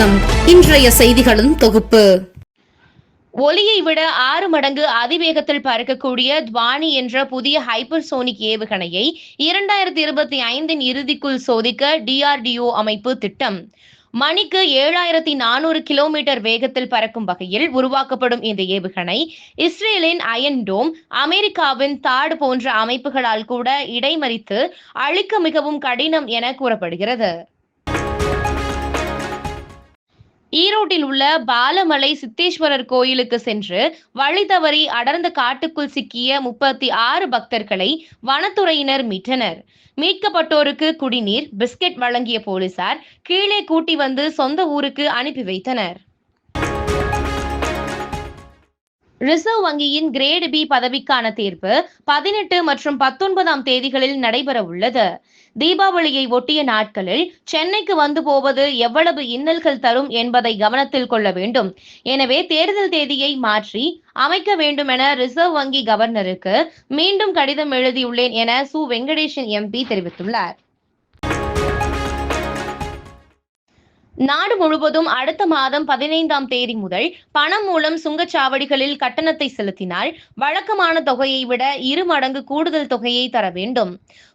வணக்கம். இன்றைய செய்திகளின் தொகுப்பு. ஒலியை விட ஆறு மடங்கு அதிவேகத்தில் பறக்கக்கூடிய துவானி என்ற புதிய ஹைப்பர்சோனிக் ஏவுகணையை இரண்டாயிரத்தி இருபத்தி ஐந்தின் இறுதிக்குள் சோதிக்க டிஆர்டிஓ அமைப்பு திட்டம். மணிக்கு ஏழாயிரத்தி நானூறு கிலோமீட்டர் வேகத்தில் பறக்கும் வகையில் உருவாக்கப்படும் இந்த ஏவுகணை இஸ்ரேலின் அயன் டோம் அமெரிக்காவின் தாடு போன்ற அமைப்புகளால் கூட இடைமறித்து அழிக்க மிகவும் கடினம் என கூறப்படுகிறது. ஈரோட்டில் உள்ள பாலமலை சித்தேஸ்வரர் கோயிலுக்கு சென்று வழி தவறி அடர்ந்த காட்டுக்குள் சிக்கிய முப்பத்தி ஆறு பக்தர்களை வனத்துறையினர் மீட்டனர். மீட்கப்பட்டோருக்கு குடிநீர் பிஸ்கெட் வழங்கிய போலீசார் கீழே கூட்டி வந்து சொந்த ஊருக்கு அனுப்பி வைத்தனர். ரிசர்வ் வங்கியின் கிரேடு பி பதவிக்கான தேர்வு பதினெட்டு மற்றும் பத்தொன்பதாம் தேதிகளில் நடைபெற உள்ளது தீபாவளியை ஒட்டிய நாட்களில் சென்னைக்கு வந்து போவது எவ்வளவு இன்னல்கள் தரும் என்பதை கவனத்தில் கொள்ள வேண்டும். எனவே தேர்தல் தேதியை மாற்றி அமைக்க வேண்டும் என ரிசர்வ் வங்கி கவர்னருக்கு மீண்டும் கடிதம் எழுதியுள்ளேன் என சு. வெங்கடேஷன் எம்பி தெரிவித்துள்ளார். நாடு முழுவதும் அடுத்த மாதம் பதினைந்தாம் தேதி முதல் பணம் மூலம் சுங்கச்சாவடிகளில் கட்டணத்தை செலுத்தினால் வழக்கமான தொகையை விட இரு மடங்கு கூடுதல் தொகையை தர வேண்டும்.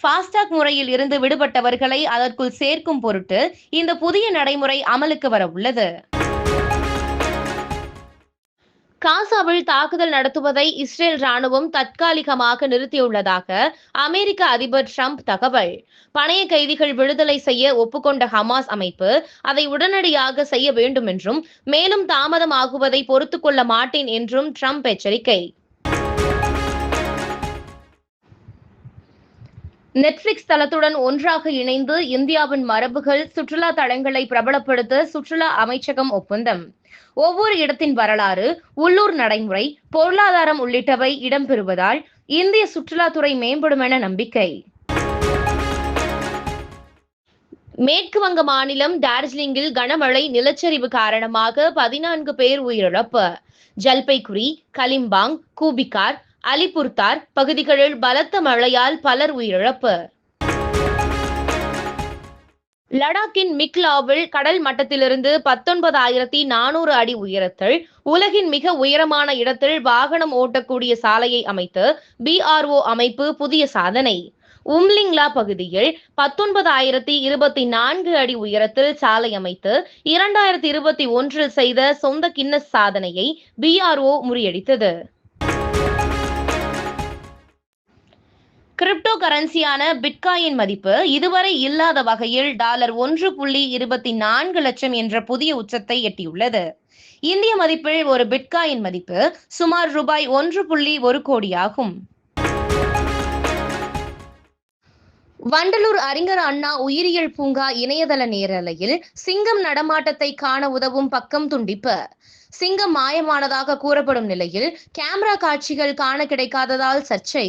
ஃபாஸ்டாக் முறையில் இருந்து விடுபட்டவர்களை அதற்குள் சேர்க்கும் பொருட்டு இந்த புதிய நடைமுறை அமலுக்கு வர உள்ளது. காசாவில் தாக்குதல் நடத்துவதை இஸ்ரேல் ராணுவம் தற்காலிகமாக நிறுத்தியுள்ளதாக அமெரிக்க அதிபர் ட்ரம்ப் தகவல். பணைய கைதிகள் விடுதலை செய்ய ஒப்புக்கொண்ட ஹமாஸ் அமைப்பு அதை உடனடியாக செய்ய வேண்டும் என்றும் மேலும் தாமதமாகுவதை பொறுத்துக்கொள்ள மாட்டேன் என்றும் ட்ரம்ப் எச்சரிக்கை. நெட்ஃபிளிக்ஸ் தளத்துடன் ஒன்றாக இணைந்து இந்தியாவின் மரபுகள் சுற்றுலா தளங்களை பிரபலப்படுத்த சுற்றுலா அமைச்சகம் ஒப்பந்தம். ஒவ்வொரு இடத்தின் வரலாறு உள்ளூர் நடைமுறை பொருளாதாரம் உள்ளிட்டவை இடம்பெறுவதால் இந்திய சுற்றுலாத்துறை மேம்படும் என நம்பிக்கை. மேற்கு வங்க மாநிலம் டார்ஜிலிங்கில் கனமழை நிலச்சரிவு காரணமாக பதினான்கு பேர் உயிரிழப்பு. ஜல்பைகுரி கலிம்பாங் கூபிகார் அலிபுர்தார் பகுதிகளில் பலத்த மழையால் பலர் உயிரிழப்பு. லடாக்கின் மிக்லாவில் கடல் மட்டத்திலிருந்து பத்தொன்பதாயிரத்தி நானூறு அடி உயரத்தில் உலகின் மிக உயரமான இடத்தில் வாகனம் ஓட்டக்கூடிய சாலையை அமைத்து பிஆர்ஓ அமைப்பு புதிய சாதனை. உம்லிங்லா பகுதியில் பத்தொன்பதாயிரத்தி இருபத்தி நான்கு அடி உயரத்தில் சாலை அமைத்து இரண்டாயிரத்தி இருபத்தி ஒன்றில் செய்த சொந்த கின்னஸ் சாதனையை பிஆர்ஓ முறியடித்தது. கிரிப்டோ கரன்சியான பிட்காயின் மதிப்பு இதுவரை இல்லாத வகையில் டாலர் ஒன்று புள்ளி இருபத்தி நான்கு லட்சம் என்ற புதிய உச்சத்தை எட்டியுள்ளது. இந்திய மதிப்பில் ஒரு பிட்காயின் மதிப்பு சுமார் ரூபாய் ஒன்று புள்ளி ஒரு கோடியாகும். வண்டலூர் அறிஞர் அண்ணா உயிரியல் பூங்கா இணையதள நேரலையில் சிங்கம் நடமாட்டத்தை காண உதவும் பக்கம் துண்டிப்பு. சிங்கம் மாயமானதாக கூறப்படும் நிலையில் கேமரா காட்சிகள் காண கிடைக்காததால் சர்ச்சை.